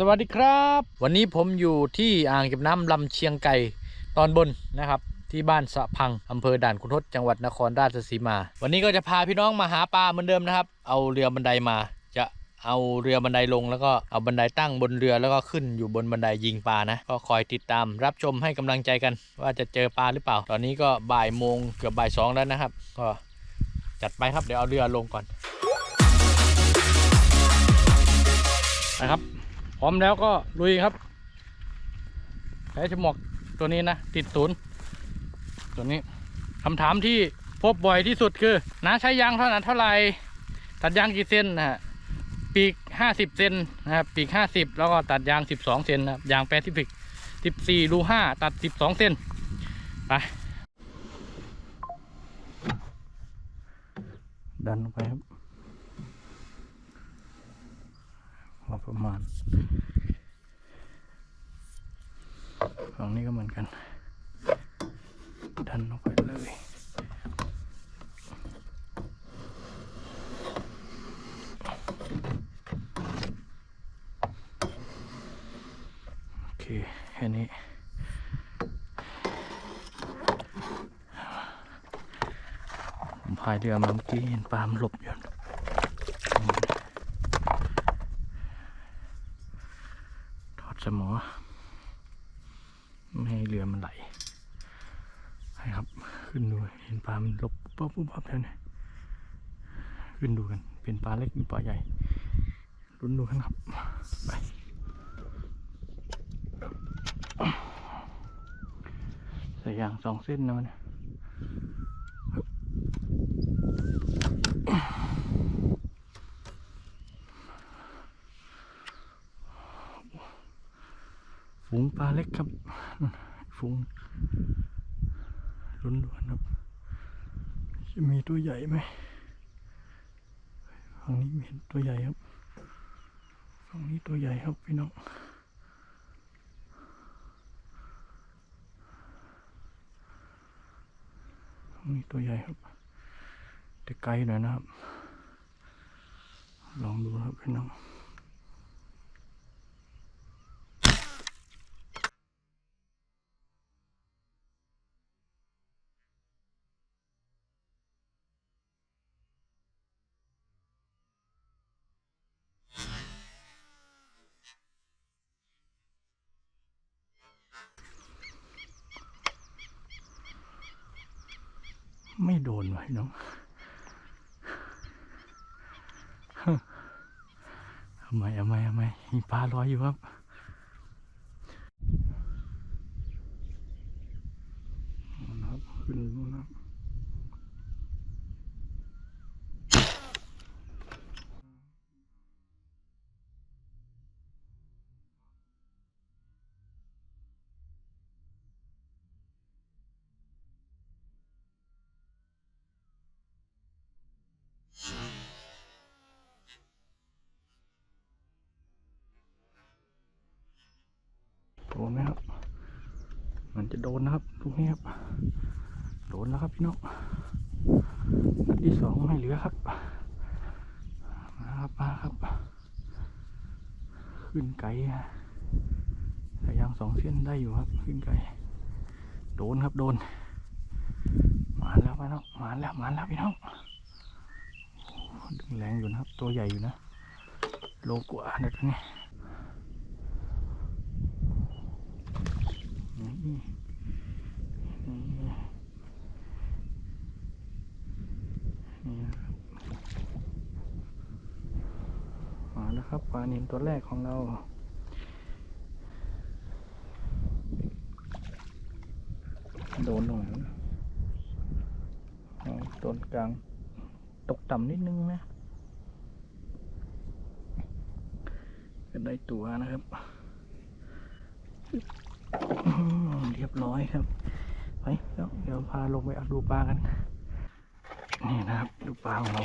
สวัสดีครับ วันนี้ผมอยู่ที่อ่างเก็บน้ำลำเชียงไก่ตอนบนนะครับ ที่บ้านสะพังอำเภอด่านคุณทศจังหวัดนครราชสีมา วันนี้ก็จะพาพี่น้องมาหาปลาเหมือนเดิมนะครับ เอาเรือบันไดมา จะเอาเรือบันไดลง แล้วก็เอาบันไดตั้งบนเรือแล้วก็ขึ้นอยู่บนบันไดยิงปลานะก็คอยติดตามรับชมให้กำลังใจกัน ว่าจะเจอปลาหรือเปล่า ตอนนี้ก็บ่ายโมงเกือบบ่ายสองแล้วนะครับ ก็จัดไปครับเดี๋ยวเอาเรือลงก่อนนะครับ ร้อมแล้วก็ลุยครับใช้ฉมวกตัวนี้นะติดศูนย์ตัวนี้คำถามที่พบบ่อยที่สุดคือน้าใช้ยางเท่านั้นเท่าไหร่ตัดยางกี่เซนนะฮะปีกห้าสิบเซนนะครับปีกห้าสิบแล้วก็ตัดยางสิบสองเซนนะครับยางแปซิฟิกสิบสี่รูห้าตัดสิบสองเซนไปดันลงไปครับ พอ ประมาณ ฝั่งนี้ก็เหมือนกัน ดันลงไปเลยโอเคแค่นี้ผมพายเรือมาเมื่อกี้เห็นปลามหลบอยู่ ถอด สมอ ไม่ให้เรือมันไหลให้ครับ ขึ้นดูเห็นปลามันลบปุ๊บปุ๊บปุ๊บแล้วเนี่ยขึ้นดูกัน เป็นปลาเล็กหรือปลาใหญ่ลุ้นดูกันครับไปใส่ยางสองเส้นนะมันเนี่ย ฝูงปลาเล็กครับฝูงลุ้นดูกันครับ จะมีตัวใหญ่ไหมฝั่งนี้ม่เห็นตัวใหญ่ครับฝั่งนี้ตัวใหญ่ครับพี่น้องฝั่งนี้ตัวใหญ่ครับแต่ไกลหน่อยนะครับ ลองดูครับพี่น้อง ไม่โดนวะพี่น้องทำไมทำไมทำไมมีปลาลอยอยู่ครับ จะโดนนะครับลูกนี้ครับ โดนแล้วครับพี่น้องนัดที่สองไม่เหลือครับมาครับมาครับ ขึ้นไกลแต่ยางสองเส้นได้อยู่ครับ ขึ้นไกลโดนครับโดนมาแล้วมาแล้วมาแล้วมาแล้วพี่น้องดึงแรงอยู่นะครับ ตัวใหญ่อยู่นะ โลกว่านี่ยตัวนี้ นี่นะครับมาแล้วครับปลานินตัวแรกของเราโดนหนวะอ๋อโดนกลางตกต่ำนิดนึงนะก็ได้ตัวนะครับ เรียบร้อยครับ ไปเดี๋ยวเดี๋ยวพาลงไปดูปลากัน นี่นะครับ ดูปลาของเรา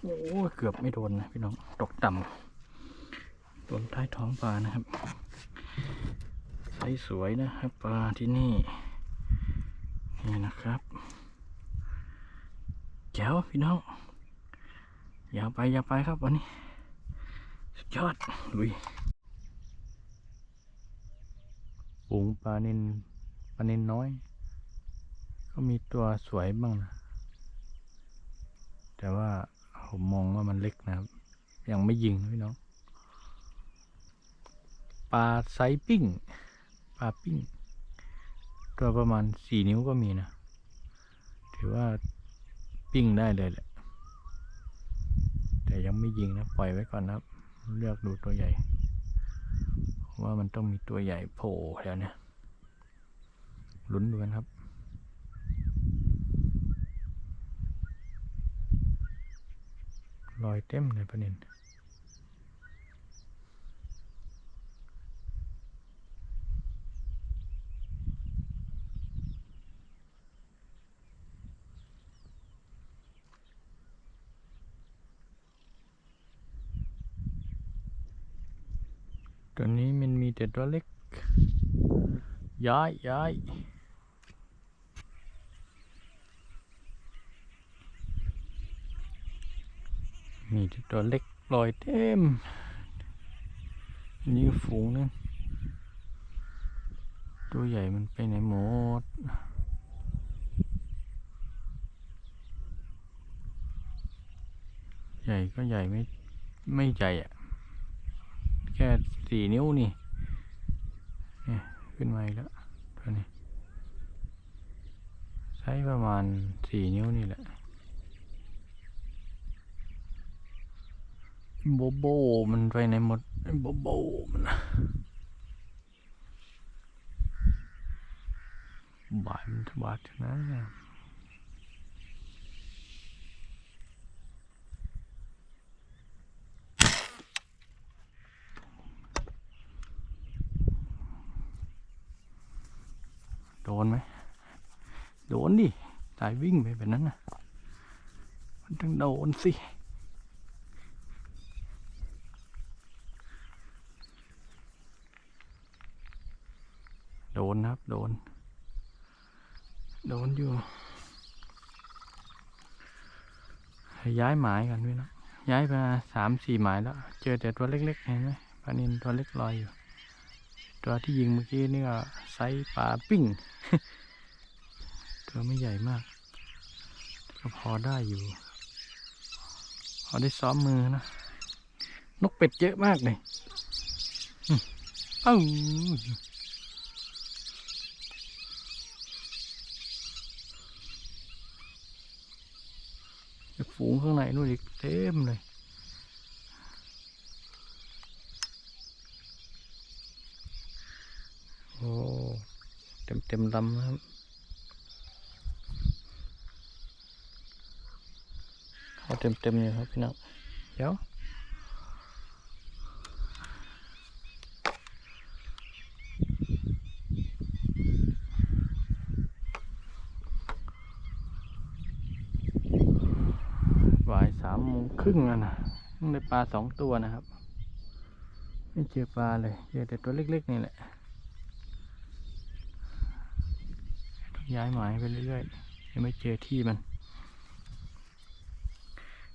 โอ้เกือบไม่โดนนะพี่น้องตกต่ำโดนใต้ท้องปลานะครับไซส์สวยนะครับ ปลาที่นี่ นี่นะครับแจ๋วพี่น้องอย่าไปอย่าไปครับวันนี้ยอดลุย ฝูงปลานินปลานินน้อย ก็มีตัวสวยบ้างนะ แต่ว่าผมมองว่ามันเล็กนะครับ ยังไม่ยิงพี่น้องปลาไซปิ้งปลาปิ้ง ตัวประมาณสี่นิ้วก็มีนะ ถือว่าปิ้งได้เลยแหละ แต่ยังไม่ยิงนะ ปล่อยไว้ก่อนนะครับ เลือกดูตัวใหญ่ ว่ามันต้องมีตัวใหญ่โผล่แล้วเนี่ยลุ้นดูกันครับรอยเต็มเลยประเด็นตัวนี้มันมี แต่ตัวเล็ก ย้ายย้ายนี่ตัวเล็กลอยเต็ม นี่ฝูงนึงตัวใหญ่มันไปไหนหมดใหญ่ก็ใหญ่ไม่ไม่ใหญ่อะแค่สี่นิ้วนี่ ขึ้นมาอีกแล้วตัวนี้ ใช้ประมาณสี่นิ้วนี่แหละ โบโบมันไปไหนหมดโบโบมันน่ะบายมันบาดนะโดนไหมโดนดิสายวิ่งไปแบบนั้นนะมันต้องโดนสิโดนครับ โดน โดนอยู่ ย้ายหมายกันพี่เนะย้ายมาสามสี่หมายแล้ว เจอแต่ตัวเล็ก ๆ เห็นไหมปลานินตัวเล็กลอยอยู่ ตัวที่ยิงเมื่อกี้นี่ก็ไซส์ปลาปิ้ง ตัวไม่ใหญ่มาก ก็พอได้อยู่พอได้ซ้อมมือนะ นกเป็ดเยอะมากเลยเอ้าฝูงข้างในนู่นอีกเต็มเลยโอ้เต็มเต็มลำนะครับ เขาเต็มเต็มอยู่ครับพี่น้องเดี๋ยวบ่ายสามโมงครึ่งแล้วนะได้ปลาสองตัวนะครับ ไม่เจอปลาเลยเจอแต่ตัวเล็กๆนี่แหละย้ายหมายไปเรื่อยๆยังไม่เจอที่มัน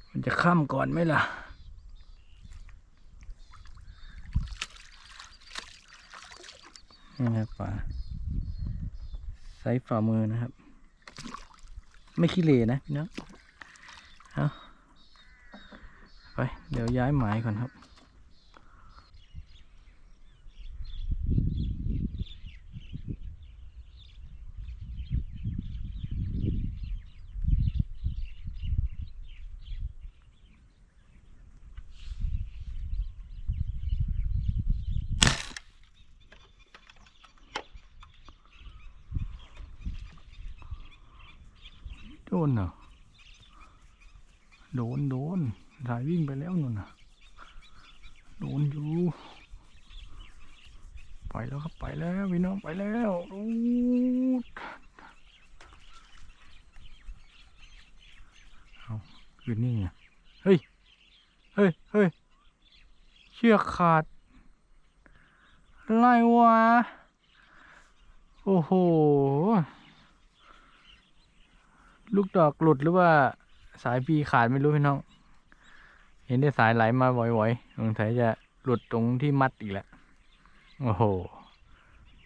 มันจะค่ำก่อนไหมล่ะ นี่นะครับปลาไซส์ฝ่ามือนะครับ ไม่ขี้เหร่นะพี่น้องเอาไป เดี๋ยวย้ายหมายก่อนครับ นเหรอโดนโดนสายวิ่งไปแล้วนู่นน่ะโดนอยู่ไปแล้วครับไปแล้วพี่น้องไปแล้วรูดเอาคืนนี่ไงเฮ้ยเฮ้ยเฮ้ยเชือกขาดไรวะโอ้โห ลูกดอกหลุดหรือว่าสายพีขาดไม่รู้พี่น้อง เห็นได้สายไหลมาบ่อยๆสงสัยจะหลุดตรงที่มัดอีกแล้วโอ้โห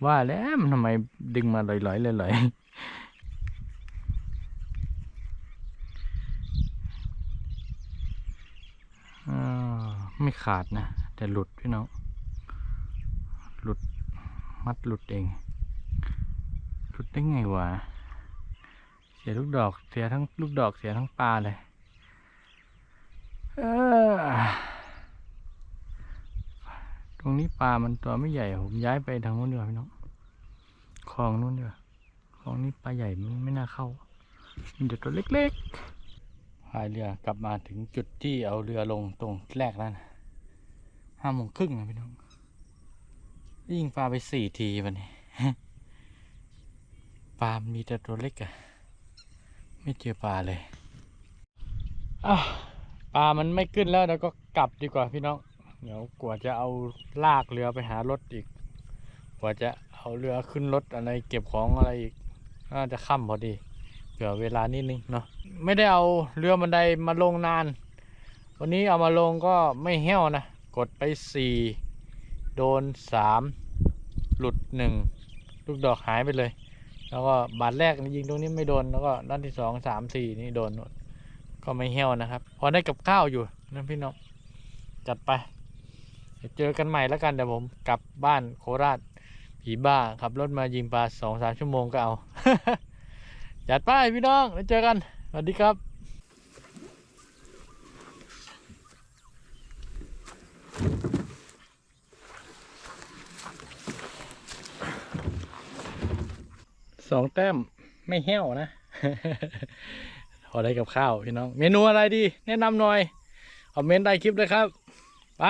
ว่าแล้วมันทำไมดึงมาลอยๆลอยๆไม่ขาดนะ แต่หลุดพี่น้อง หลุดมัดหลุดเอง หลุดได้ไงวะ เสียลูกดอกเสียทั้งลูกดอกเสียทั้งปลาเลยตรงนี้ปลามันตัวไม่ใหญ่ผมย้ายไปทางนู้นดีกว่าพี่น้องคลองนู้นดีกว่าคลองนี้ปลาใหญ่มันไม่น่าเข้ามันจะตัวเล็กๆพายเรือกลับมาถึงจุดที่เอาเรือลงตรงแรกแล้วนะห้าโมงครึ่งนะพี่น้องยิงปลาไปสี่ทีวันนี้ปลามีแต่ตัวเล็กอะ ไม่เจอปลาเลยอะปลามันไม่ขึ้นแล้วเดี๋ยวก็กลับดีกว่าพี่น้อง เดี๋ยวกว่าจะเอาลากเรือไปหารถอีก กว่าจะเอาเรือขึ้นรถอะไรเก็บของอะไรอีก น่าจะค่ำพอดีเผื่อเวลานิดนึงเนาะ ไม่ได้เอาเรือบันไดมาลงนาน วันนี้เอามาลงก็ไม่แห้วนะ กดไปสี่โดนสามหลุดหนึ่งลูกดอกหายไปเลย แล้วก็บาดแรกยิงตรงนี้ไม่โดนแล้วก็ด้านที่สองสามสี่นี่โดนหมดก็ไม่แห้วนะครับพอได้กับข้าวอยู่นะพี่น้องจัดไปเดี๋ยวเจอกันใหม่แล้วกันเดี๋ยวผมกลับบ้านโคราชผีบ้าขับรถมายิงปลาสองสามชั่วโมงก็เอา จัดไปพี่น้องแล้วเจอกันสวัสดีครับ สองแต้มไม่แห้วนะ พอได้กับข้าวพี่น้อง เมนูอะไรดี แนะนำหน่อยคอมเมนต์ใต้คลิปเลยครับ ไป